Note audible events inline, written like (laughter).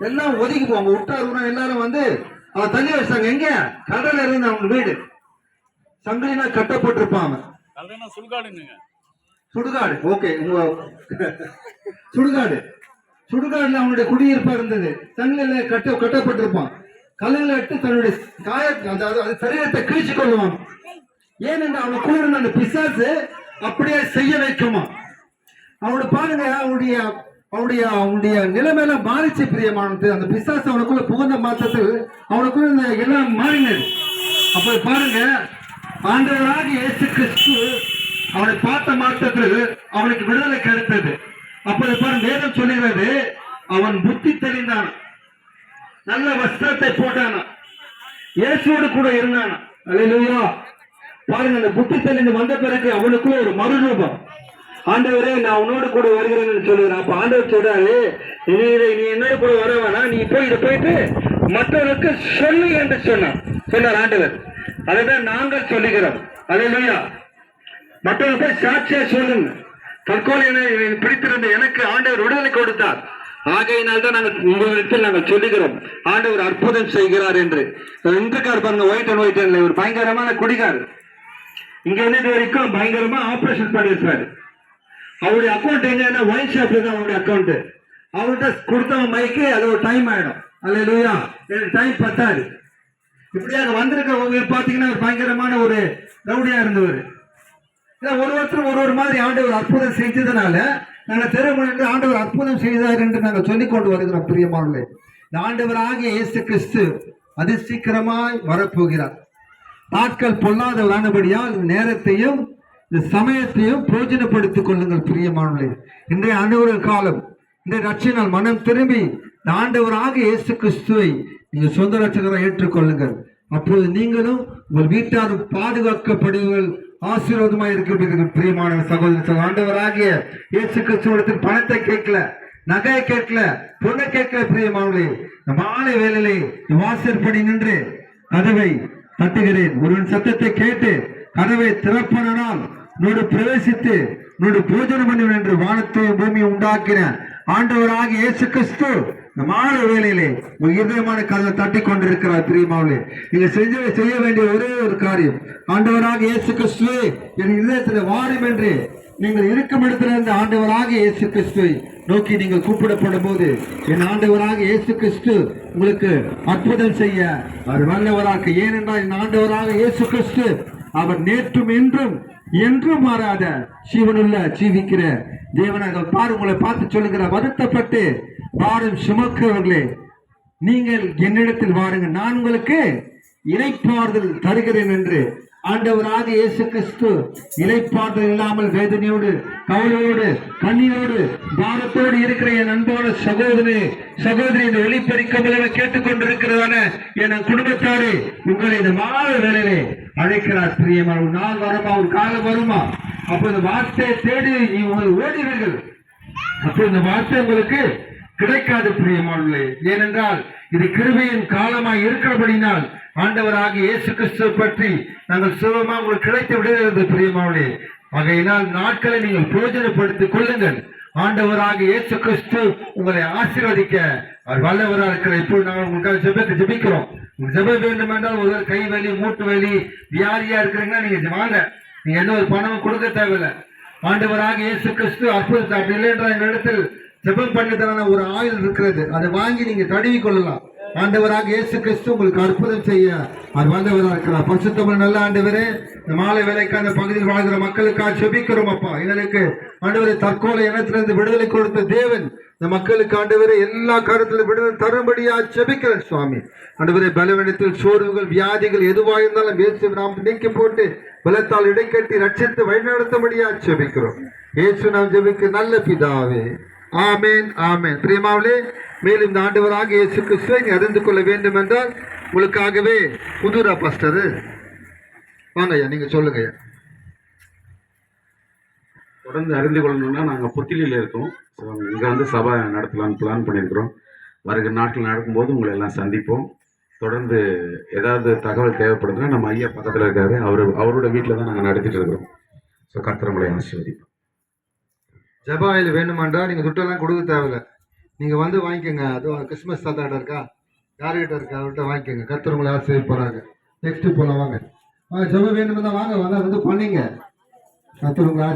எல்லாம் ஒதுக்கி போவாங்க விட்டாருன்னா எல்லாரும் வந்து அவ தள்ளி வச்சாங்க எங்க? கடல்ல இருந்து அவங்க வீடு. சங்கிலினா கட்டப்பட்டிருப்பான் அவன். சுடுகாடு. ஓகே உங்க (laughs) சுடுகாடு. சுடுகாடுல அவனுடைய குடியிருப்பா இருந்தது. சங்கில கட்ட கட்டப்பட்டிருப்பான். கல்லுல இட்டு தன்னுடைய காய அதாவது அது சரீரத்தை கிழிச்சு கொள்ளுவான். ஏனென்றால் அவனுக்குள்ள இருந்த அந்த பிசாசு அப்படியே செய்ய வைக்குமா அவனை பாருங்க அவனுடைய அவனுடைய அவனுடைய நிலைமையில மாறிச்சு பிரியமானது. அந்த பிசாசு அவனுக்குள்ள புகுந்த மாற்றத்தில் அவனுக்குள்ள இந்த எல்லாம் மாறினது. அப்ப பாருங்க ஆண்டவராக இயேசு கிறிஸ்து அவனை பார்த்த மாற்றத்தில் அவனுக்கு விடுதலை கிடைத்தது. அப்படி பாருங்க வேதம் சொல்லுகிறது அவன் புத்தி தெரிந்தான் நல்ல வஸ்திரத்தை போட்டானா. இயேசுவோடு கூட இருந்தானா. அல்லேலூயா. பாருங்க அந்த புத்தி தெளிந்து வந்த பிறகு அவனுக்குள்ள ஒரு மறுரூபம். ஆண்டவரே நான் உன்னோடு கூட வருகிறேன்னு சொல்லுகிறேன். அப்ப ஆண்டவர் சொல்றாரு நீ இதை- நீ என்னோட கூட வர வேணாம் நீ போய் இதை போயிட்டு மற்றவருக்கு சொல்லு என்று சொன்னான் சொன்னார் ஆண்டவர். அதைதான் நாங்கள் சொல்லுகிறோம். அல்லேலூயா மற்றவர்கள் போய் சாட்சியா சொல்லுங்க. தற்கொலை பிடித்திருந்த எனக்கு ஆண்டவர் விடுதலை கொடுத்தார். ஆகையினால் தான் நாங்கள் உங்களிடத்தில் நாங்கள் சொல்லுகிறோம். ஆண்டவர் அற்புதம் செய்கிறார் என்று. இன்றுக்கார் பாருங்க ஒயிட் அண்ட் ஒயிட் ஒரு பயங்கரமான குடிகார் இங்க இருந்து வரைக்கும் பயங்கரமா ஆபரேஷன் பண்ணிருக்காரு அவருடைய அக்கௌண்ட் எங்கன்னா ஒயின் ஷாப்ல தான் அவருடைய அக்கௌண்ட் அவர்கிட்ட கொடுத்தவன் மைக்கு அது ஒரு டைம் ஆயிடும். அல்ல லூயா எனக்கு டைம் பத்தாது. இப்படியாக வந்திருக்க பாத்தீங்கன்னா பார்த்தீங்கன்னா பயங்கரமான ஒரு ரவுடியா இருந்தவர். ஒரு ஒருத்தர் ஒரு ஒரு மாதிரி ஆண்டவர் அற்புதம் செஞ்சதுனால நாங்கள் திருமணம் ஆண்டவர் அற்புதம் செய்தார் என்று நாங்கள் சொல்லிக் கொண்டு வருகிறோம் பிரியமானே இந்த ஆண்டவராகிய இயேசு கிறிஸ்து அதி சீக்கிரமாய் வரப்போகிறார். நாட்கள் பொல்லாதவரானபடியால் நேரத்தையும் இந்த சமயத்தையும் பிரயோஜனப்படுத்திக் கொள்ளுங்கள் பிரியமானவர்களே. இன்றைய ஆண்டவர் காலம் இன்றைய ரட்சினால் மனம் திரும்பி ஆண்டவராக இயேசு கிறிஸ்துவை நீங்கள் சொந்த ரட்சகராக ஏற்றுக்கொள்ளுங்கள். அப்போது நீங்களும் உங்கள் வீட்டாரும் பாதுகாக்கப்படுவீர்கள் ஆசீர்வாதமாக இருக்கிறீர்கள் பிரியமான சகோதர ஆண்டவராகிய இயேசு கிறிஸ்துவத்தில் பணத்தை கேட்கல நகையை கேட்கல பொண்ணை கேட்கல பிரியமானவர்களே. இந்த மாலை வேலையிலே வாசற்படி நின்று கதவை தட்டுகிறேன். ஒருவன் சத்தத்தை கேட்டு கதவை திறப்பனால் நோடு பிரவேசித்து நோடு பூஜனை பண்ணுவேன் என்று வானத்தையும் பூமியை உண்டாக்கின ஆண்டவராக இயேசு கிறிஸ்து இந்த மாலை வேலையிலே உங்கள் இதயமான கதவை தட்டி கொண்டிருக்கிறார் பிரியமாவளே நீங்க செஞ்ச செய்ய வேண்டிய ஒரே ஒரு காரியம் ஆண்டவராக இயேசு கிறிஸ்துவே என் இதயத்தில் வாரும் என்று நீங்கள் இருக்கும் இடத்திலிருந்து ஆண்டவராக இயேசு கிறிஸ்துவை நோக்கி நீங்கள் கூப்பிடப்படும் போது என் ஆண்டவராக இயேசு கிறிஸ்து உங்களுக்கு அற்புதம் செய்ய அவர் வல்லவராக ஏனென்றால் என் ஆண்டவராக இயேசு கிறிஸ்து அவர் நேற்றும் இன்றும் என்றும் மாறாத சிவனுள்ள ஜீவிக்கிற தேவனாக பாரு உங்களை பார்த்து சொல்லுகிற வருத்தப்பட்டு பாரும் சுமக்கிறவர்களே நீங்கள் என்னிடத்தில் வாருங்கள் நான் உங்களுக்கு இணைப்பாறுதல் தருகிறேன் என்று ஆண்டவராக இயேசு கிறிஸ்து இணைப்பாறுதல் இல்லாமல் வேதனையோடு கவலையோடு கண்ணீரோடு பாரத்தோடு இருக்கிற என் அன்போட சகோதரி சகோதரி இந்த ஒளிப்பெருக்கமில்லை கேட்டுக்கொண்டிருக்கிறதான என் குடும்பத்தாரே உங்களை இந்த மாத வேலையிலே அழைக்கிறார் பிரியமான ஒரு நாள் வருமா ஒரு காலம் வருமா? அப்போ இந்த வார்த்தையை தேடி நீ உங்கள் ஓடுவீர்கள். அப்போ இந்த வார்த்தை உங்களுக்கு கிடைக்காது பிரியமானவர்களே. ஏனென்றால் இது கிருபையின் காலமாய் இருக்கிறபடினால் ஆண்டவராக இயேசு கிறிஸ்துவை பற்றி நாங்கள் சுலபமா உங்களுக்கு கிடைத்து விடுகிறது பிரியமானவர்களே. ஆகையினால் நாட்களை நீங்கள் பிரயோஜனப்படுத்திக் கொள்ளுங்கள். ஆண்டவராக இயேசு கிறிஸ்து உங்களை ஆசீர்வதிக்க அவர் வல்லவராக இருக்கிற இப்போ நாங்கள் உங்களுக்காக ஜெபத்தை ஜெபிக்கிறோம். உங்களுக்கு ஜெபம் வேண்டும் என்றால் ஒரு கை வலி மூட்டு வலி வியாதியா இருக்கிறீங்கன்னா நீங்க வாங்க. நீங்க எந்த ஒரு பணமும் கொடுக்க தேவையில்லை. ஆண்டவராக இயேசு கிறிஸ்து அற்புதத்தை அப்படி இல்லை என்ற இடத்தில் ஜெபம் பண்ணதான ஒரு ஆயுள் இருக்கிறது. அதை வாங்கி நீங்க தடவி கொள்ளலாம். ஆண்டவராக இயேசு கிறிஸ்து உங்களுக்கு அற்புதம் செய்ய அவர் வந்தவராக இருக்கிறார். பரிசுத்தமிழ் நல்ல ஆண்டவரே இந்த மாலை வேலைக்கு அந்த பகுதியில் வாழ்கிற மக்களுக்காக செபிக்கிறோம் அப்பா. எங்களுக்கு ஆண்டவரை தற்கொலை இனத்திலிருந்து விடுதலை கொடுத்த தேவன் இந்த மக்களுக்கு ஆண்டவரை எல்லா கருத்திலும் விடுதலை தரும்படியா செபிக்கிறேன் சுவாமி. ஆண்டவரை பலவீனத்தில் சோர்வுகள் வியாதிகள் எதுவாக இருந்தாலும் இயேசு நாம் நீக்கி போட்டு பலத்தால் இடைக்கட்டி ரட்சித்து வழிநடத்தும்படியா செபிக்கிறோம் இயேசு நாம் ஜெபிக்க நல்ல பிதாவே. ஆமேன் ஆமேன். பிரியமாவளே மேலும் இந்த ஆண்டவராக இயேசு கிறிஸ்துவை நீ அறிந்து கொள்ள வேண்டும் என்றால் உங்களுக்காகவே புதுரா பஸ்டரு. வாங்க ஐயா நீங்கள் சொல்லுங்க ஐயா. தொடர்ந்து அறிந்து கொள்ளணும்னா நாங்கள் புத்திலியில் இருக்கோம். ஸோ இங்கே வந்து சபை நடத்தலாம்னு பிளான் பண்ணியிருக்கிறோம். வருகிற நாட்கள் நடக்கும்போது உங்களை எல்லாம் சந்திப்போம். தொடர்ந்து ஏதாவது தகவல் தேவைப்படுதுன்னா நம்ம ஐயா பக்கத்தில் இருக்காரு. அவர் அவரோட வீட்டில் தான் நாங்கள் நடத்திட்டு இருக்கிறோம். ஸோ கர்த்தரங்களை ஆசீர்வதிப்போம் ஜபாயில் வேணுமாண்டா நீங்கள் துட்டெல்லாம் கொடுக்க தேவையில்ல. நீங்கள் வந்து வாங்கிக்கோங்க. அதுவும் கிறிஸ்மஸ் தாத்தாட்ட இருக்கா? யார்கிட்ட இருக்கா? அவர்கிட்ட வாங்கிக்கோங்க. கர்த்தரங்களை ஆசீர்வதி போகிறாங்க நெக்ஸ்ட்டு போகலாம் வாங்க. ஜப வேணும்னா வாங்க. வாங்க வந்து பண்ணீங்க. கர்த்தர் உங்களை